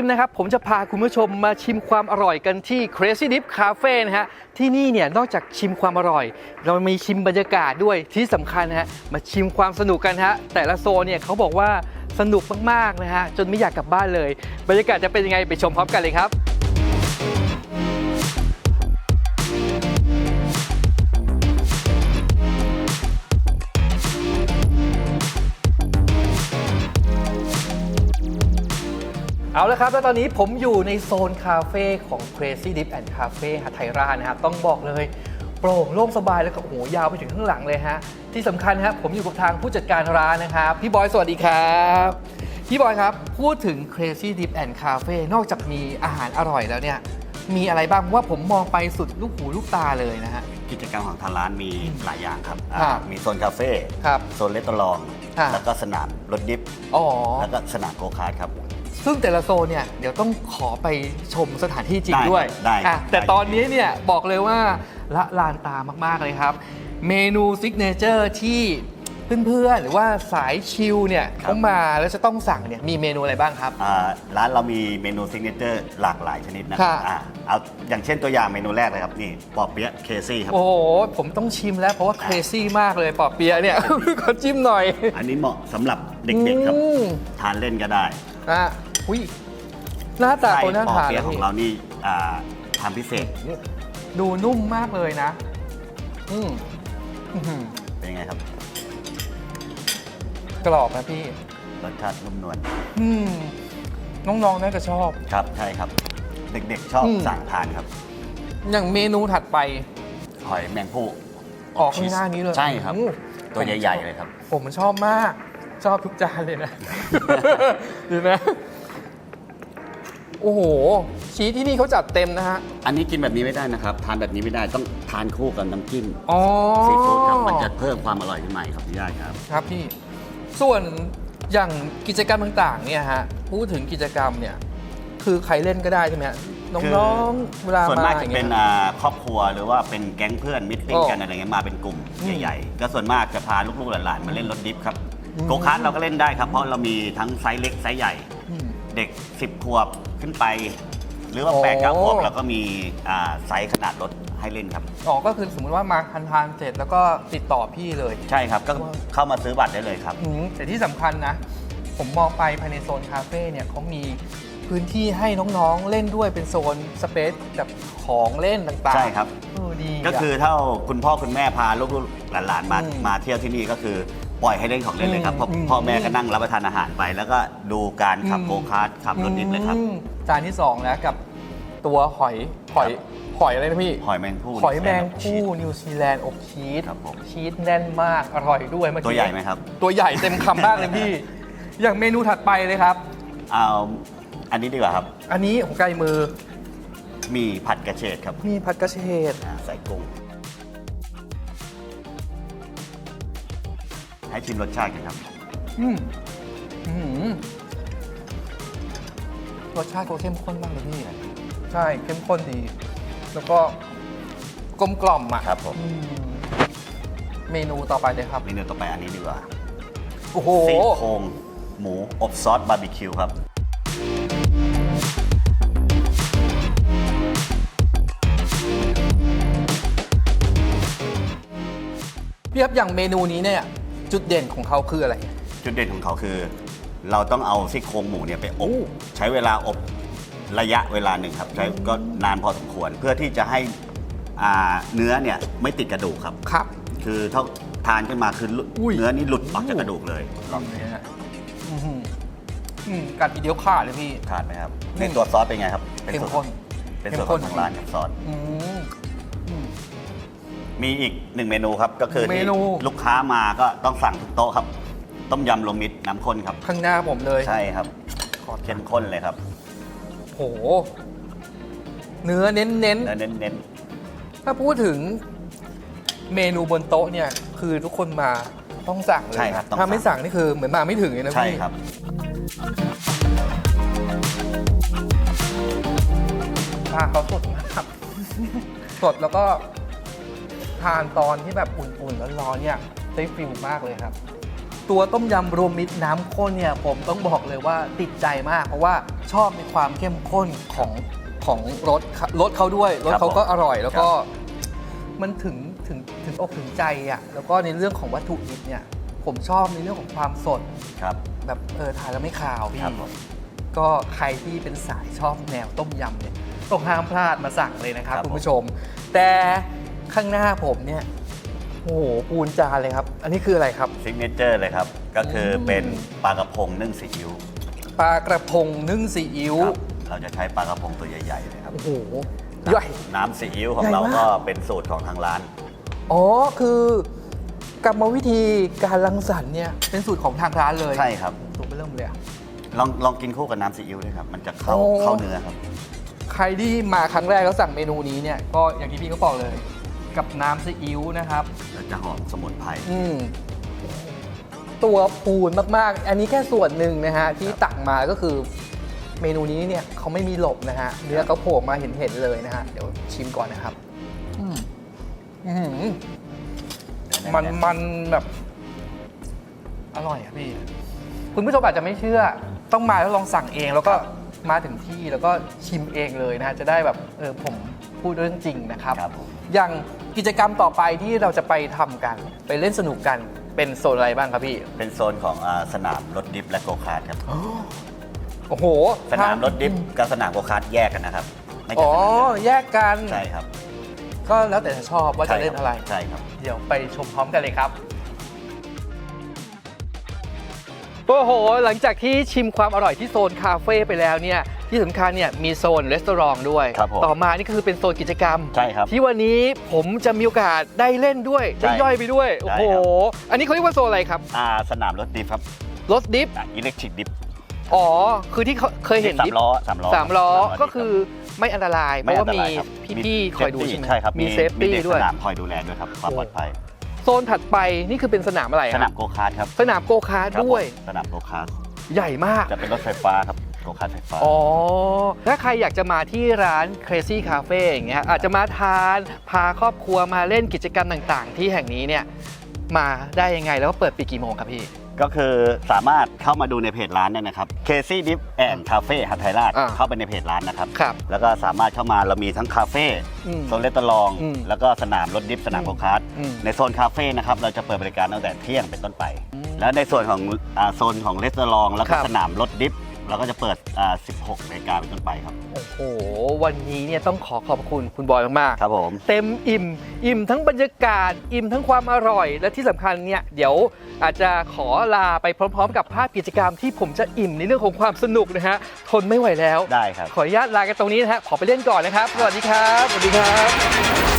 ชิมนะครับ ผมจะพาคุณผู้ชมมาชิมความอร่อยกันที่ Crazy Dip Cafe นะฮะ ที่นี่เนี่ยนอกจากชิมความอร่อย เรามีชิมบรรยากาศด้วยที่สำคัญนะฮะมาชิมความสนุกกันฮะแต่ละโซนเนี่ยเขาบอกว่าสนุกมากๆนะฮะจนไม่อยากกลับบ้านเลย บรรยากาศจะเป็นยังไงไปชมพร้อมกันเลยครับ เอาละครับ แล้วตอนนี้ผมอยู่ในโซนคาเฟ่ของ Crazy Dip and Cafe ฮัทไทรานะครับ ต้องบอกเลยโปร่งโล่งสบายแล้วก็โอ้โหยาวไปถึงข้างหลังเลยฮะ ที่สำคัญครับผมอยู่กับทางผู้จัดการร้านนะครับ พี่บอยสวัสดีครับ พี่บอยครับ พูดถึง Crazy Dip and Cafe นอกจากมีอาหารอร่อยแล้วเนี่ย มีอะไรบ้างเพราะว่าผมมองไปสุดลูกหูลูกตาเลยนะฮะ กิจกรรมของทางร้านมีหลายอย่างครับครับอ่ามีโซนคาเฟ่ครับโซนเลสตอรอง ครับ แล้วก็สนามรถดิฟ อ๋อ แล้วก็สนามโกคาร์ทครับ ซึ่งแต่ละโซนเนี่ยเดี๋ยวต้องขอไปชมสถานที่จริงได้ด้วยได้อะได้แต่ตอนนี้เนี่ยบอกเลยว่าละลานตามากๆเลยครับ เมนูซิกเนเจอร์ที่เพื่อนๆ หรือว่าสายชิลเนี่ยเขามาแล้วจะต้องสั่งเนี่ยมีเมนูอะไรบ้างครับ อ่าร้านเรามีเมนูซิกเนเจอร์หลากหลายชนิดนะครับค่ะอ่าเอาอย่างเช่นตัวอย่างเมนูแรกเลยครับนี่ปอเปี๊ยะเคซี่ครับ โอ้โห ผมต้องชิมแล้วเพราะว่าเครซี่มากเลยปอเปียะเนี่ย ขอจิ้มหน่อย อันนี้เหมาะสำหรับเด็กๆครับ อืม ทานเล่นก็ได้ อะอุ้ยหน้าตาไส้คนน่าปอทานเปี๊ยะนะของพี่เรานี่อ่าทำพิเศษดูนุ่มมากเลยนะ อืมอื้อหือเป็นไงครับกรอบนะพี่ รสชาตินุ่มนวลอืม น้องๆน่าจะชอบ ครับใช่ครับ เด็กๆชอบอืม สั่งทานครับ อย่างเมนูถัดไป หอยแมงผู้ออกข้างหน้านี้เลยใช่ครับ อืม ตัวใหญ่ๆเลยครับ ผมชอบมาก ชอบทุกจานเลยนะดูนะ โอ้โห ชีสที่นี่เขาจัดเต็มนะฮะ อันนี้กินแบบนี้ไม่ได้นะครับ ทานแบบนี้ไม่ได้ต้องทานคู่กับน้ำจิ้มอ๋อ ซีฟู้ดครับมันจะเพิ่มความอร่อยขึ้นมาอีกครับพี่ญาติครับ ครับพี่ ส่วนอย่างกิจกรรมต่างๆ เนี่ยฮะ พูดถึงกิจกรรมเนี่ย คือใครเล่นก็ได้ใช่ไหมฮะ น้องๆ เวลาส่วนากมามอจะย่างเป็เงี้นย อ่าครอบครัวหรือว่าเป็นแก๊งเพื่อนมิตติ้งโอ้กันอะไรเงี้ยมาเป็นกลุ่มอืม ใหญ่ๆ ก็ส่วนมากจะพาลูกๆหลานๆมาเล่นรถดิฟครับอืม โกคาร์ทเราก็เล่นได้ครับ เพราะเรามีทั้งไซส์เล็กไซส์ใหญ่ อืม เด็ก 10 ขวบขึ้นไป หรือว่าโอ้8ปดเก้าขวบเราก็มีอ่าไซส์ขนาดรถให้เล่นครับ อ๋อก็คือสมมติว่ามาทานทานๆเสร็จแล้วก็ติดต่อพี่เลย ใช่ครับก็เข้ามาซื้อบัตรได้เลยครับ อืมแต่ที่สำคัญนะ ผมมองไปภายในโซนคาเฟ่เนี่ยเขามีพื้นที่ให้น้องๆเล่นด้วยเป็นโซนสเปซแบบของเล่นต่างๆใช่ครับ เออดีะ ก็คือถ้าคุณพ่อคุณแม่พาลูกๆหลานๆมาอืมมาเที่ยวที่นี่ก็คือ ปล่อยให้เล่นของเล่นเลยครับอืมพ่ออืมพ่อแม่ก็นั่งรับประทานอาหารไป แล้วก็ดูการขับอืมโกคาร์ทขับรถดิฟเลยครับ อืมจานที่2แล้วกับตัวหอยหอยหอยอะไรนะพี่หอยแมงผู้หอยแมงชีคู่ส นิวซีแลนด์อบชีสครับผมชีสแน่นมากอร่อยด้วยเมื่อกี้ตัวใหญ่ไหมครับ ตัวใหญ่เต็มคำมากเลยพี่ อย่างเมนูถัดไปเลยครับ เอาอันนี้ดีกว่าครับ อันนี้ของไก่มือมีผัดกระเฉดครับมีผัดกระเฉดอ่าใส่กุ้ง ให้ชิมรสชาติกันครับ อืมอื้อหือรสชาติเขาเข้มข้นมากเลยพี่ใช่เข้มข้นดี แล้วก็กลมกล่อมอะครับผม อืมเมนูต่อไปเลยครับเมนูต่อไปอันนี้ดีกว่าโอ้โหซี่โครงหมูอบซอสบาร์บีคิวครับ พี่ครับอย่างเมนูนี้เนี่ย จุดเด่นของเขาคืออะไร จุดเด่นของเขาคือ เราต้องเอาซี่โครงหมูเนี่ยไปอโอ้บใช้เวลาอบระยะเวลาหนึ่งครับใช้ก็นานพอสมควรเพื่อที่จะให้อ่าเนื้อเนี่ยไม่ติดกระดูกครับ ครับ คือถ้าทานขึ้นมาคือหลุดอุ้ย เนื้อนี่หลุดออกจากกระดูกเลยกล่อมเลยฮะอื้อหืออืมกัดทีเดียวขาดเลยพี่ขาดไหมครับอืมในตัวซอสเป็นไงครับป็เข้มส่วข้นเป็นส่วนเข้มข้นของร้านครับซอส อืมอืม มีอีกหนึ่งเมนูครับ ก็คือเมที่นูลูกค้ามาก็ต้องสั่งทุกโต๊ะครับ ต้มยำรวมมิตรน้ำข้นครับ ข้างหน้าผมเลยใช่ครับขอเข้มข้นเลยครับโห เนื้อเน้นเน้นๆเนื้อเน้นถ้าพูดถึงเมนูบนโต๊ะเนี่ย คือทุกคนมาต้องสั่งเลยใช่ครับต้องถ้าไม่สั่งสั่งนี่คือเหมือนมาไม่ถึงเลยนะๆใช่พี่ ครับ ปลาเขาสดมากครับสดแล้วก็ ทานตอนที่แบบอุ่นๆร้อนๆเนี่ยได้ฟิลมากเลยครับ ตัวต้มยำรวมมิตรน้ำข้นเนี่ยผมต้องบอกเลยว่าติดใจมาก เพราะว่าชอบในความเข้มข้นของของรสรสเขาด้วยรสเขาก็อร่อย แล้วก็มันถึงถึงถึงอกถึงใจอะแล้วก็ในเรื่องของวัตถุดิบเนี่ยผมชอบในเรื่องของความสดครับ แบบเออทานแล้วไม่คาวพี่ครับผมก็ใครที่เป็นสายชอบแนวต้มยำเนี่ยต้องห้ามพลาดมาสั่งเลยนะครับครับคุณผู้ชม แต่ ข้างหน้าผมเนี่ยโอ้โหปูนจานเลยครับ อันนี้คืออะไรครับ ซิกเนเจอร์เลยครับ ก็คือเป็นปลากระพงนึ่งซีอิ๊วปลากระพงนึ่งซีอิ๊วครับเราจะใช้ปลากระพงตัวใหญ่ๆเลยครับ โอ้โหใหญ่ น้ำซีอิ๊วของใหญ่เรามาก ก็เป็นสูตรของทางร้าน อ๋อคือกรรมวิธีการรังสรรค์เนี่ยเป็นสูตรของทางร้านเลยใช่ครับ ตัวไปเริ่มเลยอะ ลองลองกินคู่กับน้ำซีอิ๊วด้วยครับ มันจะเข้าโอ้ เข้าเนื้อครับ ใครที่มาครั้งแรกแล้วสั่งเมนูนี้เนี่ยก็อย่างที่พี่เขาบอกเลย กับน้ำซีอิ๊วนะครับ แล้วจะหอมสมุนไพร อืมตัวปูนมากๆ อันนี้แค่ส่วนหนึ่งนะฮะ ที่ตักมาก็คือเมนูนี้เนี่ยเขาไม่มีหลบนะฮะเนื้อเขาโผล่มาเห็นๆเลยนะฮะ เดี๋ยวชิมก่อนนะครับ อืมอื้อหือมันมันแบบ อร่อยอะพี่ คุณผู้ชมอาจจะไม่เชื่อ ต้องมาแล้วลองสั่งเองแล้วก็มาถึงที่แล้วก็ชิมเองเลยนะฮะ จะได้แบบเออผมพูดเรื่องจริงนะครับ ครับผม อย่าง กิจกรรมต่อไปที่เราจะไปทำกัน ไปเล่นสนุกกันเป็นโซนอะไรบ้างครับพี่ เป็นโซนของอ่าสนามรถดิฟและโกคาร์ทครับ โอ้โหสนามรถดิฟกับสนามโกคาร์ทแยกกันนะครับไม่อ๋ใช่อสนามเดียวแยกกัน ใช่ครับก็แล้วแต่จะชอบว่าจะเล่นอะไร ใช่ครับ เดี๋ยวไปชมพร้อมกันเลยครับ โอ้โห หลังจากที่ชิมความอร่อยที่โซนคาเฟ่ไปแล้วเนี่ย ที่สำคัญเนี่ยมีโซนรีสอร์ทด้วย ครับผมต่อมานี่ก็คือเป็นโซนกิจกรรม ใช่ครับที่วันนี้ผมจะมีโอกาสได้เล่นด้วย ใช่ได้ย่อยไปด้วย โอ้โหใช่ครับ อันนี้เขาเรียกว่าโซนอะไรครับอ่าสนามรถดิฟครับรถดิฟอิเล็กทริกดิฟอ๋อ คือที่เขาเคยเห็นสาดิมฟล้อสามล้อสามล้อสามก็คือไม่อันตราย เพไม่ราะอัว่านตมีรายครับพี่ๆคอยดูใช่ไหมใช่ครับมีเซฟตี้ด็กด้วย สนามคอยดูแลด้วยครับความปลอดภัย โซนถัดไปนี่คือเป็นสนามอะไรสครันาบมโกคาร์ทครับสนามโกคาร์ทครับด้วย ผมสนามโกคาร์ทใหญ่มาก จะเป็นรถไฟฟ้าครับ โกคาร์ทไฟฟ้า อ๋อ ถ้าใครอยากจะมาที่ร้าน Crazy Cafe อย่างเงี้ยอาจจะมาทานพาครอบครัวมาเล่นกิจกรรมต่างๆ ที่แห่งนี้เนี่ยมาได้ยังไงแล้วก็เปิดปีกี่โมงครับพี่ ก็คือสามารถเข้ามาดูในเพจร้านเนี่ยนะครับ Casey Dip and Cafe หัทไทยราชอ่า เข้าไปในเพจร้านนะครับ ครับ แล้วก็สามารถเข้ามาเรามีทั้งคาเฟ่อืมโซนเลสตอรอง อืมแล้วก็สนามรถดิฟสนามอืมโกคาร์ทอืมในโซนคาเฟ่นะครับเราจะเปิดบริการตั้งแต่เที่ยงเป็นต้นไป อืมแล้วในส่วนของอ่าโซนของเลสตอรอง แล้วคก็รับสนามรถดิฟ เราก็จะเปิดอ่า16นาฬิกาเป็นต้นไปครับ โอ้โห วันนี้เนี่ยต้องขอขอบคุณคุณบอยมากๆครับผมเต็มอิ่ม อิ่มทั้งบรรยากาศ อิ่มทั้งความอร่อย และที่สำคัญเนี่ย เดี๋ยวอาจจะขอลาไปพร้อม ๆ กับภาพกิจกรรมที่ผมจะอิ่มในเรื่องของความสนุกนะฮะ ทนไม่ไหวแล้ว ได้ครับ ขออนุญาตลากันตรงนี้นะฮะ ขอไปเล่นก่อนนะครับ สวัสดีครับ สวัสดีครับ